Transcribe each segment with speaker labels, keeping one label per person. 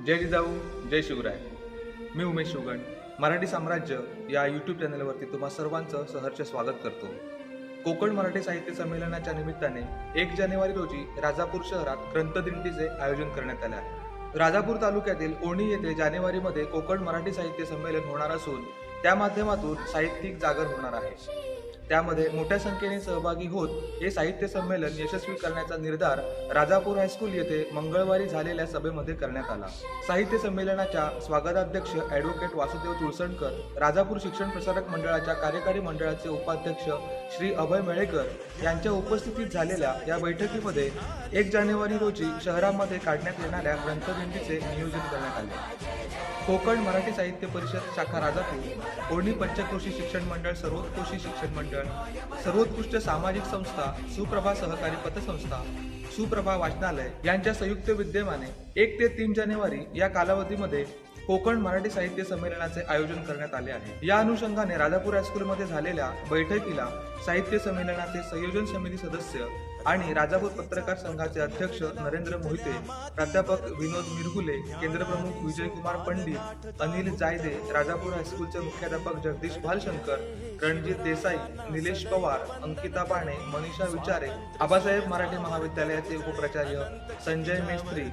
Speaker 1: जय जिजाऊ जय शिवराय. मी उमेश शिवगण मराठी साम्राज्य या यूट्यूब चॅनलवरती तुम्हा सर्वांचं सहर्ष स्वागत करतो. कोकण मराठी साहित्य संमेलनाच्या निमित्ताने एक जानेवारी रोजी राजापूर शहरात ग्रंथदिंडीचे आयोजन करण्यात आले आहे. राजापूर तालुक्यातील ओणी येथे जानेवारीमध्ये कोकण मराठी साहित्य संमेलन होणार असून त्या माध्यमातून साहित्यिक जागर होणार आहे. त्यामध्ये मोठ्या संख्येने सहभागी होत हे साहित्य संमेलन यशस्वी करण्याचा निर्धार राजापूर हायस्कूल येथे मंगळवारी झालेल्या सभेमध्ये करण्यात आला. साहित्य संमेलनाच्या स्वागताध्यक्ष ॲडव्होकेट वासुदेव तुळसणकर राजापूर शिक्षण प्रसारक मंडळाच्या कार्यकारी मंडळाचे उपाध्यक्ष श्री अभय मेळेकर यांच्या उपस्थितीत झालेल्या या बैठकीमध्ये एक जानेवारी रोजी शहरामध्ये काढण्यात येणाऱ्या ग्रंथदिंडीचे नियोजन करण्यात आले. कोकण मराठी साहित्य परिषद शाखा राजापूर कोणी पंचक्रोशी शिक्षण मंडळ सर्वोत्कृष्ट शिक्षण मंडळ सर्वोत्कृष्ट सामाजिक संस्था सुप्रभा सहकारी पतसंस्था सुप्रभा वाचनालय यांच्या संयुक्त विद्यमाने एक ते तीन जानेवारी या कालावधीमध्ये कोकण मराठी साहित्य संमेलनाचे आयोजन करण्यात आले आहे. या अनुषंगाने राजापूर हायस्कूलमध्ये झालेल्या बैठकीला साहित्य संमेलनाचे संयोजन समिती सदस्य आणि राजापूर पत्रकार संघाचे अध्यक्ष नरेंद्र मोहिते प्राध्यापक विनोद मिरगुले केंद्रप्रमुख विजयकुमार पंडित अनिल जायदे राजापूर हायस्कूलचे मुख्याध्यापक जगदीश भालशंकर रणजित देसाई निलेश पवार अंकिता पाणे मनीषा विचारे आबासाहेब मराठी महाविद्यालयाचे उपप्राचार्य संजय मेस्त्री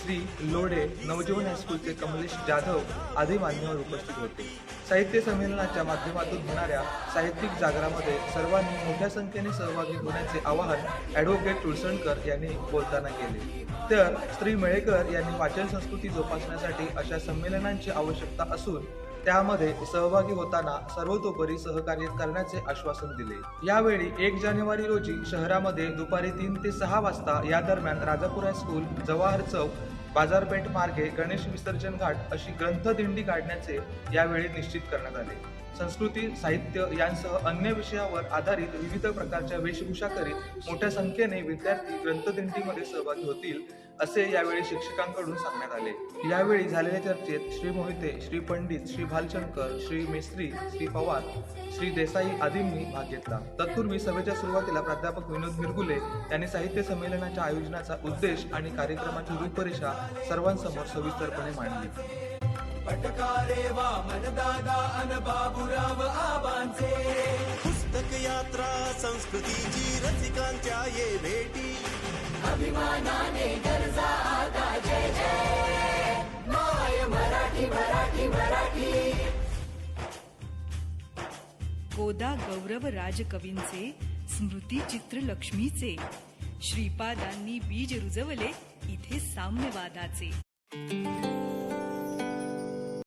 Speaker 1: श्री लोढे नवजीवन हायस्कूलचे कमलेश जाधव आदी मान्यवर उपस्थित होते. साहित्य संमेलनाच्या माध्यमातून होणाऱ्या साहित्यिक जागरामध्ये सर्वांनी मोठ्या संख्येने सहभागी होण्याचे आवाहन ॲडव्होकेट तुळसणकर यांनी बोलताना केले. तर श्री मेळेकर यांनी वाचन संस्कृती जोपासण्यासाठी अशा संमेलनांची आवश्यकता असून त्यामध्ये सहभागी होताना सर्वतोपरी सहकार्य करण्याचे आश्वासन दिले. यावेळी एक जानेवारी रोजी शहरामध्ये दुपारी तीन ते सहा वाजता या दरम्यान राजापुरा स्कूल जवाहर चौक बाजारपेठ मार्गे गणेश विसर्जन घाट अशी ग्रंथदिंडी काढण्याचे यावेळी निश्चित करण्यात आले. संस्कृती साहित्य यांसह अन्य विषयावर आधारित विविध प्रकारच्या वेशभूषा करीत मोठ्या संख्येने विद्यार्थी ग्रंथदिंडीमध्ये सहभागी होतील असे यावेळी शिक्षकांकडून सांगण्यात आले. यावेळी झालेल्या चर्चेत श्री मोहिते श्री पंडित श्री भालशंकर श्री मेस्त्री श्री पवार श्री देसाई आदींनी भाग घेतला. तत्पूर्वी सभेच्या सुरुवातीला प्राध्यापक विनोद मिरगुले यांनी साहित्य संमेलनाच्या आयोजनाचा उद्देश आणि कार्यक्रमाची रूपरेषा सर्वांसमोर सविस्तरपणे मांडली.
Speaker 2: पटकारे वामन दादा अन बाबूराव आबांचे.
Speaker 3: पुस्तक यात्रा संस्कृतीची रसिकांच्या ये भेटी.
Speaker 2: अभिमानाने गरजा आता जय जय. माय मराठी मराठी मराठी.
Speaker 4: गोदा गौरव राजकवींचे स्मृती चित्र लक्ष्मीचे श्रीपादांनी बीज रुजवले इथे साम्यवादाचे.